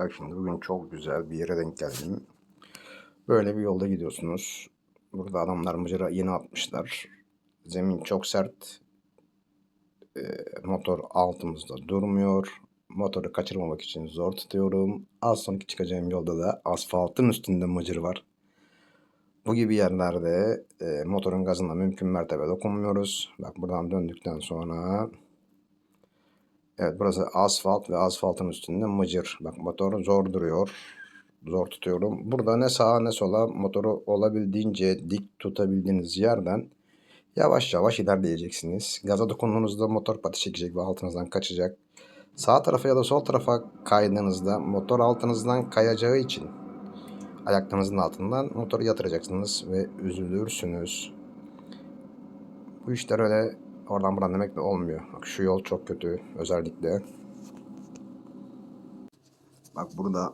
Bak şimdi bugün çok güzel bir yere denk geldim. Böyle bir yolda gidiyorsunuz. Burada adamlar mıcıra yeni atmışlar. Zemin çok sert. Ee, motor altımızda durmuyor. Motoru kaçırmamak için zor tutuyorum. Az sonraki çıkacağım yolda da asfaltın üstünde mıcır var. Bu gibi yerlerde e, motorun gazına mümkün mertebe dokunmuyoruz. Bak buradan döndükten sonra Evet burası asfalt ve asfaltın üstünde mıcır. Bak motor zor duruyor. Zor tutuyorum. Burada ne sağa ne sola motoru olabildiğince dik tutabildiğiniz yerden yavaş yavaş ilerleyeceksiniz. Gaza dokunduğunuzda motor pati çekecek ve altınızdan kaçacak. Sağ tarafa ya da sol tarafa kaydığınızda motor altınızdan kayacağı için ayaklarınızın altından motoru yatıracaksınız ve üzülürsünüz. Bu işler öyle oradan buradan demekle olmuyor. Bak şu yol çok kötü özellikle. Bak burada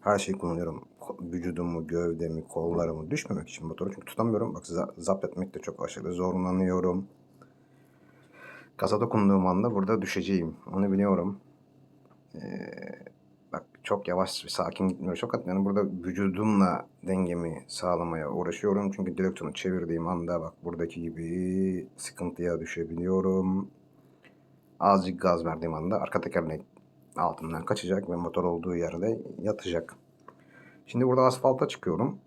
her şeyi kullanıyorum. Vücudumu, gövdemi, kollarımı düşmemek için motoru çünkü tutamıyorum. Bak za- zapt etmekte çok aşırı zorlanıyorum. Gaza dokunduğum anda burada düşeceğim. Onu biliyorum. Ee, çok yavaş ve sakin gitmiyor. Çok yani burada vücudumla dengemi sağlamaya uğraşıyorum. Çünkü direksiyonu çevirdiğim anda bak buradaki gibi sıkıntıya düşebiliyorum. Azıcık gaz verdiğim anda arka tekerlek altından kaçacak ve motor olduğu yerde yatacak. Şimdi burada asfalta çıkıyorum.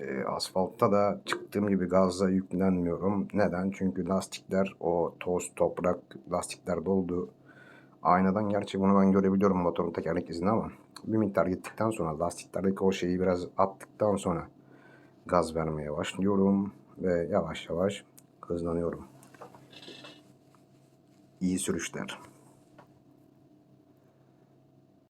E, asfaltta da çıktığım gibi gazla yüklenmiyorum. Neden? Çünkü lastikler o toz, toprak, lastikler doldu. Aynadan gerçi bunu ben görebiliyorum motorun tekerlek izini ama bir miktar gittikten sonra lastiklerdeki o şeyi biraz attıktan sonra gaz vermeye başlıyorum ve yavaş yavaş hızlanıyorum. İyi sürüşler.